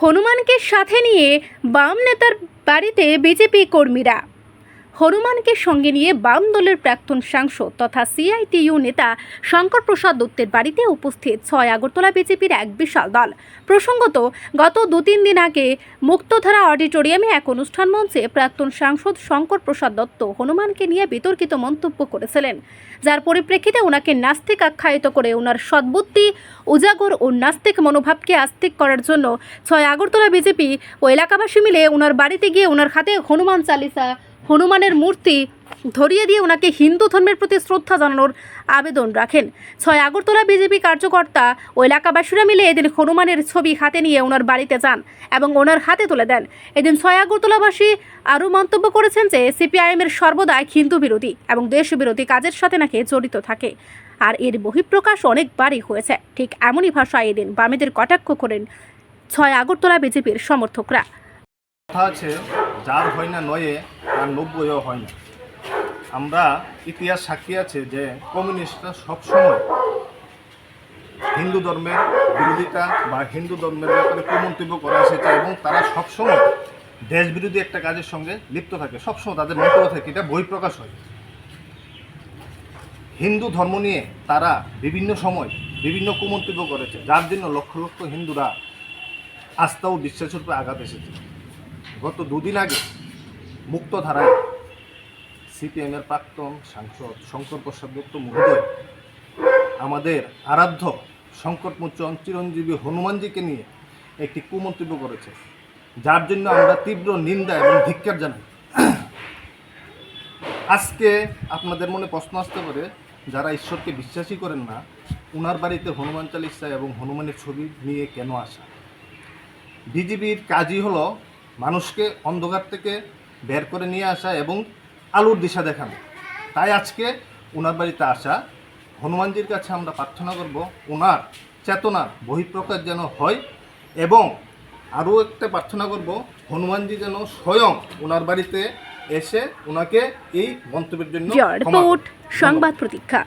হনুমানকে সাথে নিয়ে বাম নেতার বাড়িতে বিজেপি কর্মীরা। হনুমানকে সঙ্গে নিয়ে বাম দলের প্রাক্তন সাংসদ তথা সিআইটিইউ নেতা শঙ্কর প্রসাদ দত্তের বাড়িতে উপস্থিত ছয় আগরতলা বিজেপির এক বিশাল দল। প্রসঙ্গত, গত দু তিন দিন আগে মুক্তধারা অডিটোরিয়ামে এক অনুষ্ঠান মঞ্চে প্রাক্তন সাংসদ শঙ্কর প্রসাদ দত্ত হনুমানকে নিয়ে বিতর্কিত মন্তব্য করেছিলেন। যার পরিপ্রেক্ষিতে ওনাকে নাস্তিক আখ্যায়িত করে ওনার সদ্বুদ্ধি, উজাগর ও নাস্তিক মনোভাবকে আস্তিক করার জন্য ছয় আগরতলা বিজেপি ও এলাকাবাসী মিলে ওনার বাড়িতে গিয়ে ওনার হাতে হনুমান চালিসা হনুমানের মূর্তি ধরিয়ে দিয়ে ওনাকে হিন্দু ধর্মের প্রতি শ্রদ্ধা জানানোর আবেদন রাখেন। ছয় আগরতলা বিজেপি কার্যকর্তা ও এলাকাবাসীরা মিলে এদিন হনুমানের ছবি হাতে নিয়ে ওনার বাড়িতে যান এবং ওনার হাতে তুলে দেন। এদিন ছয় আগরতলাবাসী আরও মন্তব্য করেছেন যে, সিপিআইএমের সর্বদাই হিন্দু বিরোধী এবং দেশ বিরোধী কাজের সাথে নাকি জড়িত থাকে। আর এর বহিঃপ্রকাশ অনেকবারই হয়েছে। ঠিক এমনই ভাষায় এদিন বামেদের কটাক্ষ করেন ছয় আগরতলা বিজেপির সমর্থকরা। আছে যার হয় না নয়ে, তার নব্বইও হয় না। আমরা ইতিহাস সাক্ষী আছে যে কমিউনিস্টরা সবসময় হিন্দু ধর্মের বিরোধিতা বা হিন্দু ধর্মের ব্যাপারে কুমন্তব্য করে এসেছে এবং তারা সবসময় দেশ বিরোধী একটা কাজের সঙ্গে লিপ্ত থাকে, সবসময় তাদের মন্তব্য থাকে, এটা বহিঃপ্রকাশ হয়। হিন্দু ধর্ম নিয়ে তারা বিভিন্ন সময় বিভিন্ন কুমন্তব্য করেছে, যার জন্য লক্ষ লক্ষ হিন্দুরা আস্থা ও বিশ্বাসের উপর আঘাত এসেছে। গত দুদিন আগে মুক্তধারায় সিপিএমের প্রাক্তন সাংসদ শঙ্কর প্রসাদ দত্ত মহোদয় আমাদের আরাধ্য শঙ্কর মোচন চিরঞ্জীবী হনুমানজিকে নিয়ে একটি কুমন্তব্য করেছে। যার জন্য আমরা তীব্র নিন্দা এবং ধিক্কার জানাই। আজকে আপনাদের মনে প্রশ্ন আসতে পারে, যারা ঈশ্বরকে বিশ্বাসই করেন না, উনার বাড়িতে হনুমান চালিসা এবং হনুমানের ছবি নিয়ে কেন আসা? বিজেপির কাজই হলো মানুষকে অন্ধকার থেকে বের করে নিয়ে আসা এবং আলোর দিশা দেখানো। তাই আজকে ওনার বাড়িতে আসা হনুমানজির কাছে আমরা প্রার্থনা করব ওনার চেতনার বহিঃপ্রকাশ যেন হয় এবং আরও একটা প্রার্থনা করব হনুমানজি যেন স্বয়ং ওনার বাড়িতে এসে ওনাকে এই মন্তব্যের জন্য সংবাদ প্রতীক্ষা।